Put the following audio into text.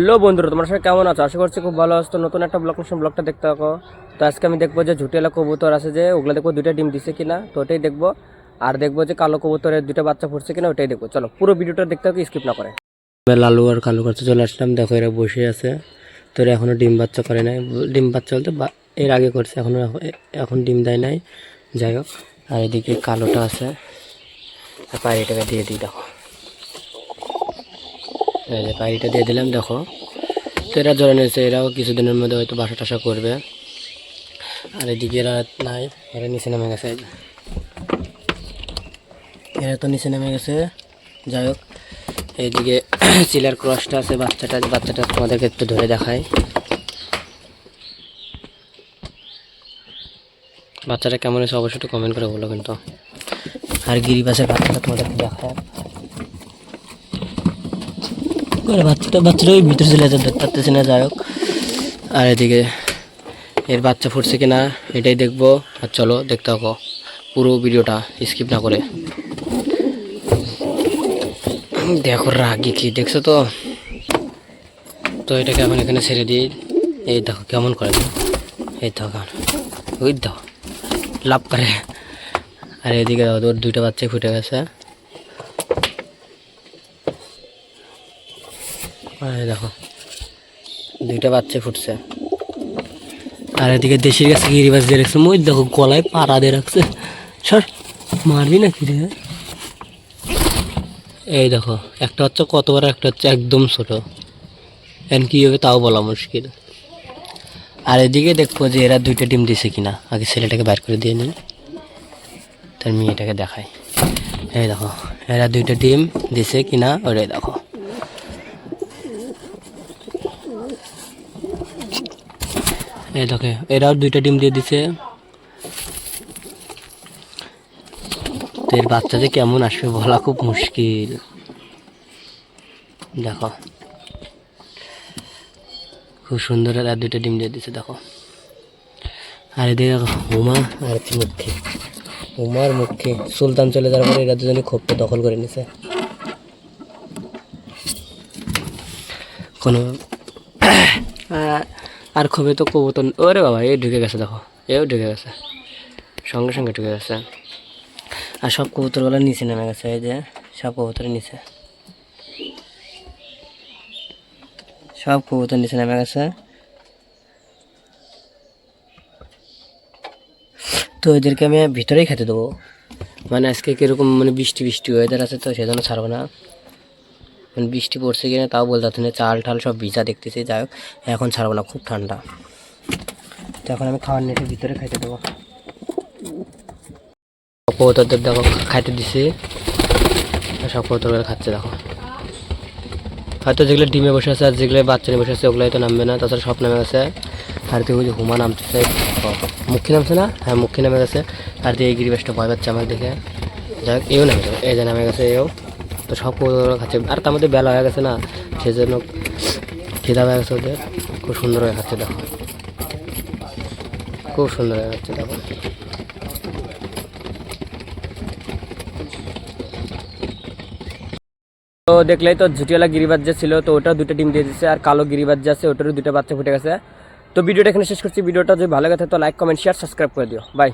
Hello বন্ধুরা, তোমার সবাই কেমন আছো? আশা করছি খুব ভালো আছো। তো নতুন একটা ব্লগ নতুন ব্লগটা দেখতে থাকো। তো আজকে আমি দেখব যে ঝুটিয়ালা কবুতর আছে যে, ওগুলো দেখব দুইটা ডিম দিছে কিনা, তো ওটাই দেখব। আর দেখব যে কালো কবুতরের দুটো বাচ্চা ফুটছে কিনা, ওটাই দেখব। চলো, পুরো ভিডিওটা দেখতে থাকো স্কিপ না করে। লালু আর কালু করতে চলে আসলাম। দেখো এরা বসে আছে। তো এরা এখনও ডিম বাচ্চা করে নাই। ডিম বাচ্চা বলতে এর আগে করছে, এখনও এখন ডিম দেয় নাই। যাই হোক, আর এদিকে কালোটা আছে। আর পায়রিটাকে দিয়ে দিই, দেখো। পায়রিটা দিয়ে দিলাম, দেখো। তো এরা জড়ে নিয়েছে এরাও কিছুদিনের মধ্যে হয়তো বাসা টাসা করবে। আর এদিকে এরা নাই, এরা নিচে নেমে গেছে। এরা তো নিচে নেমে গেছে, যাই হোক। এইদিকে চিলার ক্রসটা আছে, বাচ্চাটা বাচ্চাটা তোমাদেরকে একটু ধরে দেখায় বাচ্চাটা কেমন হয়েছে অবশ্যই একটু কমেন্ট করে বলো কিন্তু। আর গিরিবাসের বাচ্চাটা তোমাদেরকে দেখায়। করে বাচ্চাটা বাচ্চাটা ওই ভিতরে চলে যেতে পারতেছে না, যাই হোক। আর এদিকে এর বাচ্চা ফুটছে কিনা, এটাই দেখব। আর চলো, দেখতে থাকো। পুরো ভিডিওটা স্কিপ না করে। দেখো রাগি কি, দেখছ তো? তো এটাকে এখন এখানে ছেড়ে দিই। এই দেখো কেমন করে। এই দেখো। ওই দেখো, লাভ করে। আর এদিকে ওর দুইটা বাচ্চাই ফুটে গেছে আর এই দেখো, দুইটা বাচ্চা ফুটছে। আর এদিকে দেশের কাছে গিরিবাস দিয়ে রাখছে। মই দেখো, গলায় পাড়া দিয়ে রাখছে। সর, মারবি না কি রে? এই দেখো, একটা হচ্ছে কত বড় একটা হচ্ছে একদম ছোট। এখন কী হবে তাও বলা মুশকিল। আর এদিকে দেখব যে এরা দুইটা ডিম দিছে কিনা। আগে ছেলেটাকে বাইর করে দিয়ে নিই। তার মেয়েটাকে দেখায় এই দেখো, এরা দুইটা ডিম দিছে কিনা, ওটাই দেখো। এই দেখে, এরাও দুইটা ডিম দিয়ে দিছে। এর বাচ্চা যে কেমন আসবে বলা খুব মুশকিল। দেখো। খুব সুন্দর আর দুইটা ডিম দিয়ে দিছে, দেখো। আর এদিকে হুমা আর হচ্ছে মুখী। হুমার মুখী সুলতান চলে যাওয়ার পরে এরা দুজনে খোপটা দখল করে নিছে। কোনো আর খুবই তো কবুতর ওরে বাবা, এ ঢুকে গেছে দেখো, এও ঢুকে গেছে। সঙ্গে সঙ্গে ঢুকে গেছে। আর সব কবুতরগুলো নিচে নেমে গেছে, এই যে সব কবুতরের নিচে। সব কবুতর নিচে নেমে গেছে। তো এদেরকে আমি ভিতরেই খেতে দেবো। মানে আজকে কীরকম মানে বৃষ্টি বৃষ্টি ওয়েদার আছে তো সেজন্য ছাড়বো না। মানে বৃষ্টি পড়ছে কিনা তাও বলতে পারছি না। চাল ঠাল সব ভিজা দেখতেছি, যাই হোক, এখন ছাড়বো না, খুব ঠান্ডা। তো এখন আমি খাওয়ার নেটের ভিতরে খাইতে দেবো। কবুতরদের দেখো, খাইতে দিছি। সব খাচ্ছে, দেখো। হয়তো যেগুলো ডিমে বসে আছে আর যেগুলো বাচ্চা নিয়ে বসে আছে ওগুলো হয়তো নামবে না। তাছাড়া সব নামে গেছে। আর তুই যে হুমা নামতেছে, মুখী নামছে না? হ্যাঁ মুখী নামে গেছে। আর তুই এই গিরিবাসটা ভয় পাচ্ছে আমার দেখে। যাই হোক, এও নামে এই যে নামে গেছে, এও। তো সব কবুতর খাচ্ছে। আর তার মধ্যে বেলা হয়ে গেছে না, সেজন্য খিদা হয়ে গেছে ওদের। খুব সুন্দর হয়ে খাচ্ছে দেখো। খুব সুন্দর হয়ে খাচ্ছে দেখো। তো দেখলেই তো ঝুটিওয়ালা গিরিবাজ যে ছিল, তো ওটা দুটো ডিম দিয়ে দিচ্ছে আর কালো গিরিবাজ যে আছে, ওটারও দুটো বাচ্চা ফুটে গেছে। তো ভিডিওটা এখানে শেষ করছি। ভিডিওটা যদি ভালো লাগে তো লাইক কমেন্ট শেয়ার সাবস্ক্রাইব করে দিও। বাই